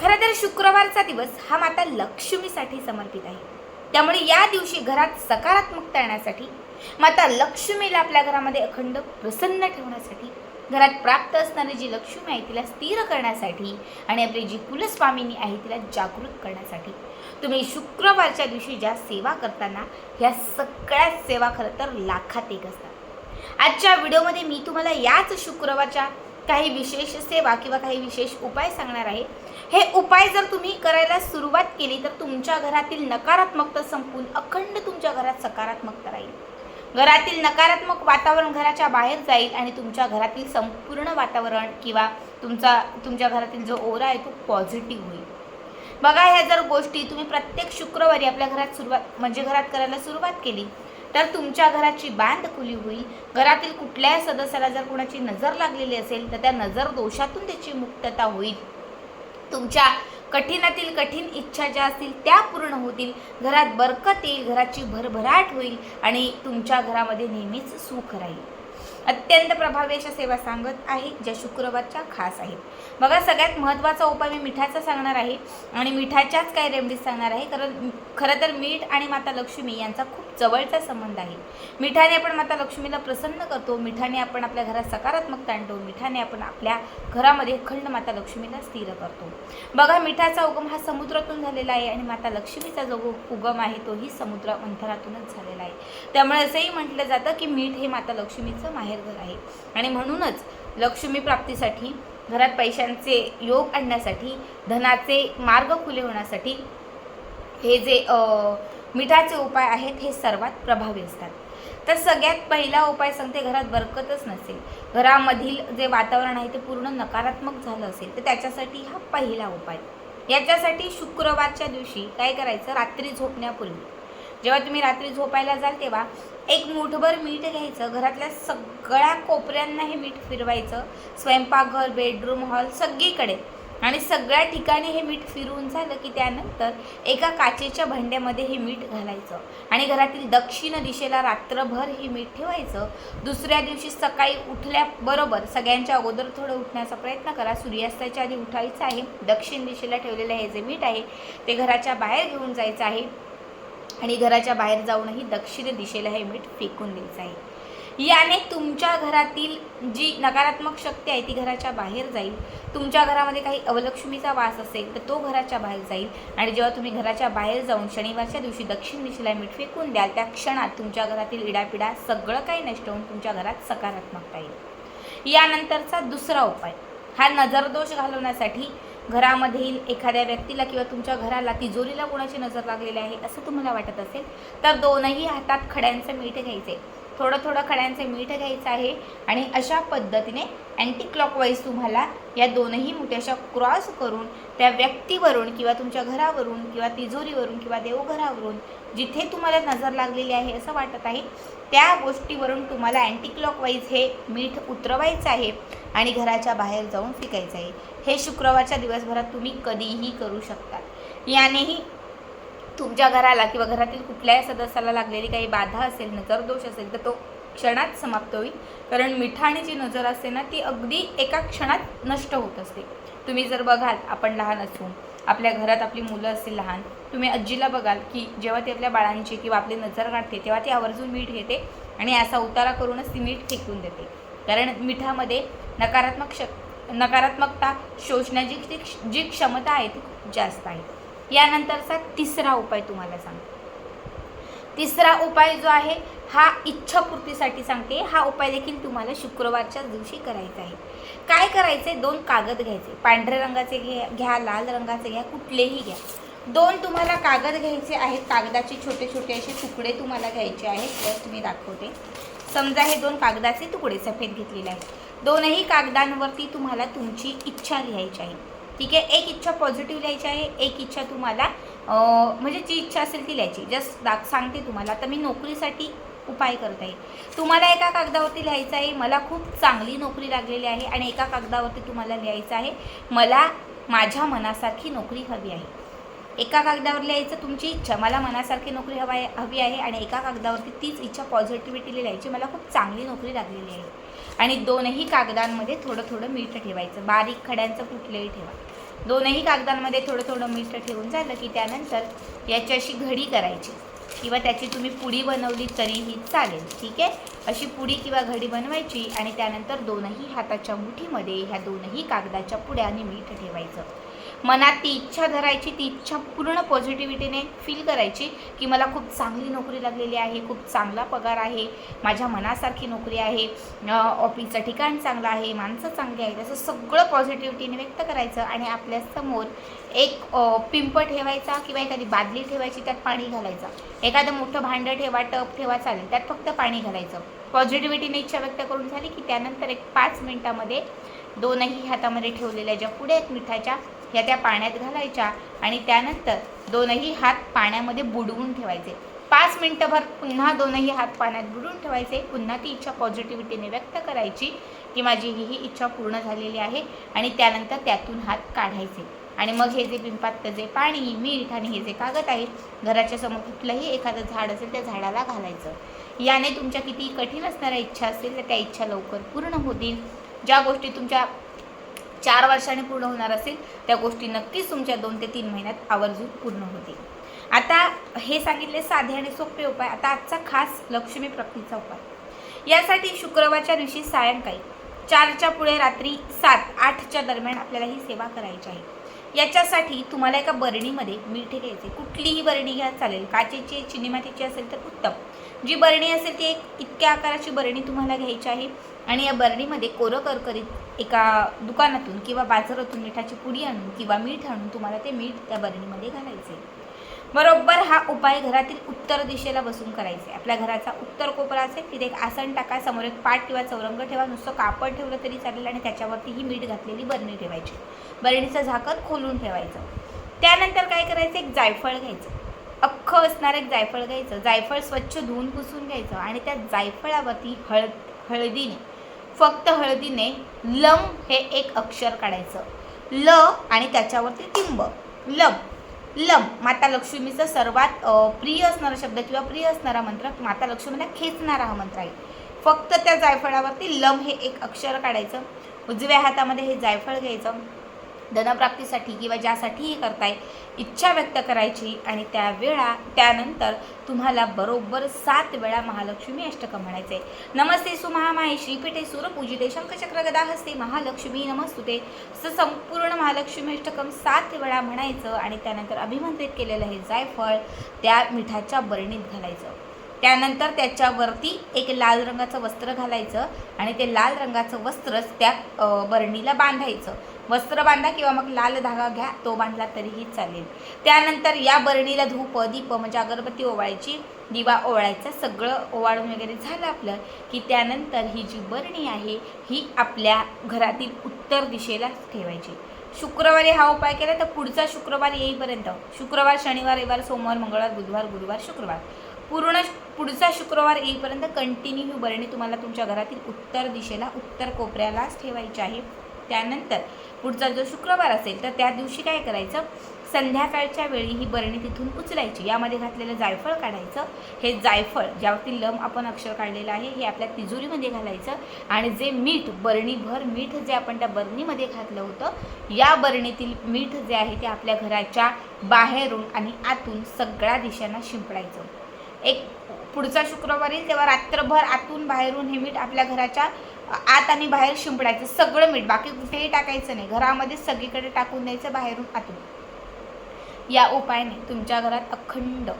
खरं तर शुक्रवारचा दिवस हा माता लक्ष्मीसाठी समर्पित आहे. त्यामुळे या दिवशी घरात सकारात्मकता येण्यासाठी माता लक्ष्मीला आपल्या घरामध्ये अखंड प्रसन्न ठेवण्यासाठी घरात प्राप्त असणारी जी लक्ष्मी आहे तिला स्थिर करण्यासाठी आणि आपली जी कुलस्वामिनी आहे तिला जागृत करण्यासाठी. तुम्ही शुक्रवारच्या दिवशी ज्या सेवा करताना ह्या सगळ्या सेवा खरं तर लाखात एक असतात. आजच्या व्हिडिओमध्ये मी तुम्हाला याच शुक्रवारच्या काही विशेष सेवा किंवा काही विशेष उपाय सांगणार आहे. हे उपाय जर तुम्ही करायला सुरुवात केली तर तुमच्या घरातील नकारात्मकता संपून अखंड तुमच्या घरात सकारात्मकता राहील. घरातील नकारात्मक वातावरण घराच्या बाहेर जाईल आणि तुमच्या घरातील संपूर्ण वातावरण किंवा तुमचा तुमच्या घरातील जो ओरा आहे तो पॉझिटिव्ह होईल. बघा ह्या जर गोष्टी तुम्ही प्रत्येक शुक्रवारी आपल्या घरात सुरुवात म्हणजे घरात करायला सुरुवात केली तर तुमच्या घराची बांध खुली होईल. घरातील कुठल्याही सदस्याला जर कोणाची नजर लागलेली असेल तर त्या नजर दोषातून त्याची मुक्तता होईल. तुमच्या कठीणातील कठीण इच्छा ज्या असतील त्या पूर्ण होतील. घरात बरकत येईल घराची भरभराट होईल आणि तुमच्या घरामध्ये नेहमीच सुख राहील. अत्यंत प्रभावी अशा सेवा सांगत आहे ज्या शुक्रवारच्या खास आहेत. बघा सगळ्यात महत्त्वाचा उपाय मी मिठाचा सांगणार आहे आणि मिठाच्याच काही रेमडीज सांगणार आहे. कारण खरं तर मीठ आणि माता लक्ष्मी यांचा खूप जवळचा संबंध आहे. मिठाने आपण माता लक्ष्मीला प्रसन्न करतो मिठाने आपण आपल्या घरात सकारात्मकता आणतो मिठाने आपण आपल्या घरामध्ये खंड माता लक्ष्मीला स्थिर करतो. बघा मिठाचा उगम हा समुद्रातून झालेला आहे आणि माता लक्ष्मीचा जो उगम आहे तोही समुद्र अंतरातूनच झालेला आहे. त्यामुळे असंही म्हटलं जातं की मीठ हे माता लक्ष्मीचं माहेरघर आहे. आणि म्हणूनच लक्ष्मी प्राप्तीसाठी घरात पैशांचे योग आणण्यासाठी धनाचे मार्ग खुले होण्यासाठी हे जे मिठाचे उपाय आहेत हे सर्वात प्रभावी असतात. तर सगळ्यात पहिला उपाय सांगते घरात बरकतच नसेल. घरामधील जे वातावरण आहे ते पूर्ण नकारात्मक झालं असेल तर त्याच्यासाठी हा पहिला उपाय. याच्यासाठी शुक्रवारच्या दिवशी काय करायचं? रात्री झोपण्यापूर्वी. जेव्हा तुम्ही रात्री झोपायला जाल तेव्हा एक मुठभर मीठ घ्यायचं. घरातल्या सगळ्या कोपऱ्यांना हे मीठ फिरवायचं. स्वयंपाकघर बेडरूम हॉल सगळीकडे. आणि सगळ्या ठिकाणी हे मीठ फिरवून झालं की त्यानंतर एका काचेच्या भांड्यामध्ये हे मीठ घालायचं. आणि घरातील दक्षिण दिशेला रात्रभर हे मीठ ठेवायचं. दुसऱ्या दिवशी सकाळी उठल्याबरोबर सगळ्यांच्या अगोदर थोडं उठण्याचा प्रयत्न करा. सूर्यास्ताच्या आधी उठायचं आहे. दक्षिण दिशेला ठेवलेलं हे जे मीठ आहे ते घराच्या बाहेर घेऊन जायचं आहे. आणि घराच्या बाहेर जाऊनही दक्षिण दिशेला हे मीठ फेकून द्यायचं आहे. याने तुमच्या घरातील जी नकारात्मक शक्ती आहे ती घराच्या बाहेर जाईल. तुमच्या घरामध्ये काही अवलक्ष्मीचा वास असेल तर तो घराच्या बाहेर जाईल. आणि जेव्हा तुम्ही घराच्या बाहेर जाऊन शनिवारच्या दिवशी दक्षिण दिशेला मीठ फेकून द्याल त्या क्षणात तुमच्या घरातील इडापिडा सगळं काही नष्ट होऊन तुमच्या घरात सकारात्मकता येईल. यानंतरचा दुसरा उपाय हा नजरदोष घालवण्यासाठी घरामधील एखाद्या व्यक्तीला किंवा तुमच्या घराला तिजोरीला कोणाची नजर लागलेली आहे असं तुम्हाला वाटत असेल तर दोनही हातात खड्यांचं मीठ घ्यायचे थोडं थोडं खड्यांचे मीठ घ्यायचं आहे आणि अशा पद्धतीने अँटी क्लॉकवाईज तुम्हाला या दोनही मुठ्याशा क्रॉस करून त्या व्यक्तीवरून किंवा तुमच्या घरावरून किंवा तिजोरीवरून किंवा देवघरावरून जिथे तुम्हाला नजर लागलेली आहे असं वाटत आहे त्या गोष्टीवरून तुम्हाला अँटी क्लॉकवाईज हे मीठ उतरवायचं आहे आणि घराच्या बाहेर जाऊन फिकायचं आहे. हे शुक्रवारच्या दिवसभरात तुम्ही कधीही करू शकता. यानेही तुमच्या घराला किंवा घरातील कुठल्याही सदस्याला लागलेली काही बाधा असेल नजर दोष असेल तर तो क्षणात समाप्त होईल. कारण मिठाने जी नजर असते ना ती अगदी एका क्षणात नष्ट होत असते. तुम्ही जर बघाल आपण लहान असून आपल्या घरात आपली मुलं असतील लहान तुम्ही आजीला बघाल की जेव्हा ती आपल्या बाळांची किंवा आपली नजर काढते तेव्हा ती आवर्जून मीठ घेते आणि असा उतारा करूनच ती मीठ फेकून देते. कारण मिठामध्ये नकारात्मक शक नकारात्मकता शोषण्याची जी क्षमता आहे ती खूप जास्त आहे. यानंतरचा तिसरा उपाय तुम्हाला सांगते. तिसरा उपाय जो आहे हा इच्छापूर्तीसाठी सांगते. हा उपाय देखील तुम्हाला शुक्रवारच्या दिवशी करायचा आहे. काय करायचे दोन कागद घ्यायचे. पांढऱ्या रंगाचे घ्या घ्या लाल रंगाचे घ्या कुठलेही घ्या. दोन तुम्हाला कागद घ्यायचे आहेत. कागदाचे छोटे छोटे असे तुकडे तुम्हाला घ्यायचे आहेत. तर तुम्ही दाखवते. समजा हे दोन कागदाचे तुकडे सफेद घेतलेले आहेत. दोनही कागदांवरती तुम्हाला तुमची इच्छा लिहायची आहे. ठीक आहे? एक इच्छा पॉझिटिव्ह लिहायची आहे एक इच्छा तुम्हाला म्हणजे जी इच्छा असेल ती लिहायची. जस्ट दाख सांगते तुम्हाला. आता मी नोकरीसाठी उपाय करत आहे. तुम्हाला एका कागदावरती लिहायचं आहे मला खूप चांगली नोकरी लागलेली आहे आणि एका कागदावरती तुम्हाला लिहायचं आहे मला माझ्या मनासारखी नोकरी हवी आहे. एका कागदावर लिहायचं तुमची इच्छा मला मनासारखी नोकरी हवा आहे हवी आहे आणि एका कागदावरती तीच इच्छा पॉझिटिव्हिटी लिहायची मला खूप चांगली नोकरी लागलेली आहे. आणि दोनही कागदांमध्ये थोडं थोडं मीठ ठेवायचं. बारीक खड्यांचं कुठलंही ठेवा. दोनही कागदांमध्ये थोडं थोडं मीठ ठेवून झालं की त्यानंतर याची अशी घडी करायची. किंवा त्याची तुम्ही पुडी बनवली तरीही चालेल ठीक आहे? अशी पुडी किंवा घडी बनवायची आणि त्यानंतर दोनही हाताच्या मुठीमध्ये ह्या दोनही कागदाच्या पुड्याने मीठ ठेवायचं. मनात ती इच्छा धरायची ती इच्छा पूर्ण पॉझिटिव्हिटीने फील करायची की मला खूप चांगली नोकरी लागलेली आहे खूप चांगला पगार आहे माझ्या मनासारखी नोकरी आहे ऑफिसचं ठिकाण चांगलं आहे माणसं चांगली आहेत असं सगळं पॉझिटिव्हिटीने व्यक्त करायचं आणि आपल्यासमोर एक पिंप ठेवायचा किंवा एखादी बादली ठेवायची त्यात पाणी घालायचं. एखादं मोठं भांडं ठेवा टप ठेवा चालेल. त्यात फक्त पाणी घालायचं. पॉझिटिव्हिटीने इच्छा व्यक्त करून झाली की त्यानंतर एक पाच मिनटामध्ये दोनही हातामध्ये ठेवलेल्या ज्या पुढे आहेत मिठाच्या ह्या त्या पाण्यात घालायच्या आणि त्यानंतर दोनही हात पाण्यामध्ये बुडवून ठेवायचे. पाच मिनटंभर पुन्हा दोनही हात पाण्यात बुडवून ठेवायचे. पुन्हा ती इच्छा पॉझिटिव्हिटीने व्यक्त करायची की माझी ही ही इच्छा पूर्ण झालेली आहे आणि त्यानंतर त्यातून हात काढायचे. आणि मग हे जे पिंपातलं जे पाणी मीठ आणि हे जे कागद आहेत घराच्या समोर कुठलंही एखादं झाड असेल त्या झाडाला घालायचं. याने तुमच्या किती कठीण असणाऱ्या इच्छा असतील तर त्या इच्छा लवकर पूर्ण होतील. ज्या गोष्टी तुमच्या चार वर्षाने पूर्ण होणार असेल त्या गोष्टी नक्कीच तुमच्या दोन ते तीन महिन्यात आवर्जून पूर्ण होतील. आता हे सांगितले साधे आणि सोपे उपाय. आता आजचा खास लक्ष्मी प्राप्तीचा उपाय. यासाठी शुक्रवारच्या दिवशी सायंकाळी चारच्या पुढे रात्री सात आठच्या दरम्यान आपल्याला ही सेवा करायची आहे. याच्यासाठी तुम्हाला एका बरणीमध्ये मीठ घ्यायचे. कुठलीही बरणी घ्या चालेल. काचेची चिनी मातीची असेल तर उत्तम. जी बरणी असेल ती एक इतक्या आकाराची बरणी तुम्हाला घ्यायची आहे. आणि या बरणीमध्ये कोरं करकरीत एका दुकानातून किंवा बाजारातून मिठाची पुडी आणून किंवा मीठ आणून तुम्हाला ते मीठ त्या बरणीमध्ये घालायचे बरोबर हा उपाय घरातील उत्तर दिशेला बसून करायचा आहे. आपल्या घराचा उत्तर कोपरा असेल तिथे एक आसन टाका समोर एक पाट किंवा चौरंग ठेवा नुसतं कापड ठेवलं तरी चालेल आणि त्याच्यावरती ही मीठ घातलेली बरणी ठेवायची. बरणीचं झाकण खोलून ठेवायचं. त्यानंतर काय करायचं? एक जायफळ घ्यायचं. अख्खं असणारं एक जायफळ घ्यायचं. जायफळ स्वच्छ धुवून पुसून घ्यायचं आणि त्या जायफळावरती हळद हळदीने फक्त हळदीने लम हे एक अक्षर काढायचं. ल आणि त्याच्यावरती टिंब. लम. लम माता लक्ष्मीचा सर्वात प्रिय असणारा शब्द किंवा प्रिय असणारा मंत्र माता लक्ष्मीला खेचणारा हा मंत्र आहे. फक्त त्या जायफळावरती लम हे एक अक्षर काढायचं उजव्या हातामध्ये हे जायफळ घ्यायचं धनप्राप्तीसाठी किंवा ज्यासाठीही करताय इच्छा व्यक्त करायची आणि त्या वेळा त्यानंतर तुम्हाला बरोबर सात वेळा महालक्ष्मी अष्टक म्हणायचे नमस्ते सुमहामाय श्रीपीठे सूरपूजिते शंखचक्र गदा हस्ते महालक्ष्मी नमस्तुते. असं संपूर्ण महालक्ष्मी अष्टकम सात वेळा म्हणायचं आणि त्यानंतर अभिमंत्रित केलेलं हे जायफळ त्या मिठाच्या बरणीत घालायचं. त्यानंतर त्याच्यावरती एक लाल रंगाचं वस्त्र घालायचं आणि ते लाल रंगाचं वस्त्रच त्या बरणीला बांधायचं. वस्त्र बांधा किंवा मग लाल धागा घ्या तो बांधला तरीही चालेल. त्यानंतर या बरणीला धूप दीप म्हणजे अगरबत्ती ओवाळायची दिवा ओवाळायचा सगळं ओवाळून वगैरे झालं आपलं की त्यानंतर ही जी बरणी आहे ही आपल्या घरातील उत्तर दिशेला ठेवायची. शुक्रवारी हा उपाय केला तर पुढचा शुक्रवार येईपर्यंत शुक्रवार शनिवार रविवार सोमवार मंगळवार बुधवार गुरुवार शुक्रवार. पूर्ण पुढचा शुक्रवार येईपर्यंत कंटिन्यू ही बरणी तुम्हाला तुमच्या घरातील उत्तर दिशेला उत्तर कोपऱ्यालाच ठेवायची आहे. त्यानंतर पुढचा जो शुक्रवार असेल तर त्या दिवशी काय करायचं? संध्याकाळच्या वेळी ही बरणी तिथून उचलायची. यामध्ये घातलेलं जायफळ काढायचं. हे जायफळ ज्यावरती लम आपण अक्षर काढलेलं आहे हे आपल्या तिजोरीमध्ये घालायचं. आणि जे मीठ बरणीभर मीठ जे आपण त्या बरणीमध्ये घातलं होतं या बरणीतील मीठ जे आहे ते आपल्या घराच्या बाहेरून आणि आतून सगळ्या दिशांना शिंपडायचं. एक पुढचा शुक्रवार येईल तेव्हा रात्रभर आतून बाहेरून हे मीठ आपल्या घराच्या आत आणि बाहेर शिंपडायचं. सगळं मीठ. बाकी कुठेही टाकायचं नाही. घरामध्ये सगळीकडे टाकून द्यायचं बाहेरून आतून. या उपायाने तुमच्या घरात अखंड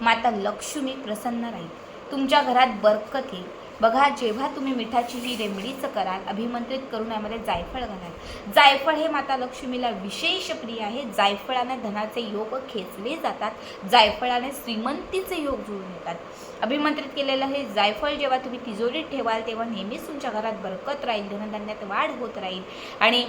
माता लक्ष्मी प्रसन्न राहील. तुमच्या घरात बरकत येईल. बघा जेव्हा तुम्ही मिठाची ही रेमडीचं कराल अभिमंत्रित करून यामध्ये जायफळ घालाल. जायफळ हे माता लक्ष्मीला विशेष प्रिय आहे. जायफळाने धनाचे योग खेचले जातात. जायफळाने श्रीमंतीचे योग जुळून येतात. अभिमंत्रित केलेलं हे जायफळ जेव्हा तुम्ही तिजोरीत ठेवाल तेव्हा नेहमीच तुमच्या घरात बरकत राहील धनधान्यात वाढ होत राहील. आणि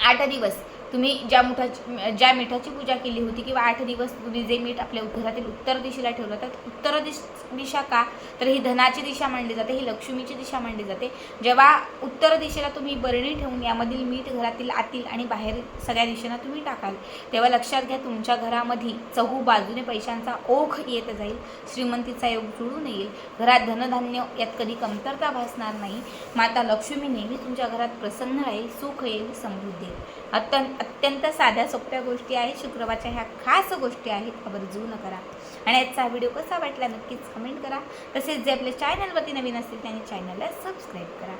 आठ दिवस तुम्ही ज्या मुठाची ज्या मिठाची पूजा केली होती किंवा आठ दिवस तुम्ही जे मीठ आपल्या घरातील उत्तर दिशेला ठेवलं तर उत्तर दिश दिशा का? तर ही धनाची दिशा मानली जाते ही लक्ष्मीची दिशा मानली जाते. जेव्हा उत्तर दिशेला तुम्ही बरणी ठेवून यामधील मीठ घरातील आतील आणि बाहेर सगळ्या दिशेनं तुम्ही टाकाल तेव्हा लक्षात घ्या तुमच्या घरामध्ये चहू बाजूने पैशांचा ओघ येत जाईल श्रीमंतीचा योग जुळून येईल. घरात धनधान्य यात कधी कमतरता भासणार नाही. माता लक्ष्मी नेहमी तुमच्या घरात प्रसन्न राहील सुख येईल समृद्धी येईल. अत्यंत अत्यंत साध्या सोप्या गोष्टी आहेत. शुक्रवारच्या ह्या खास गोष्टी आहेत. आवर्जून करा. आणि आजचा व्हिडिओ कसा वाटला नक्कीच कमेंट करा. तसेच जे आपल्या चॅनलवरती नवीन असतील त्यांनी चॅनलला सबस्क्राईब करा.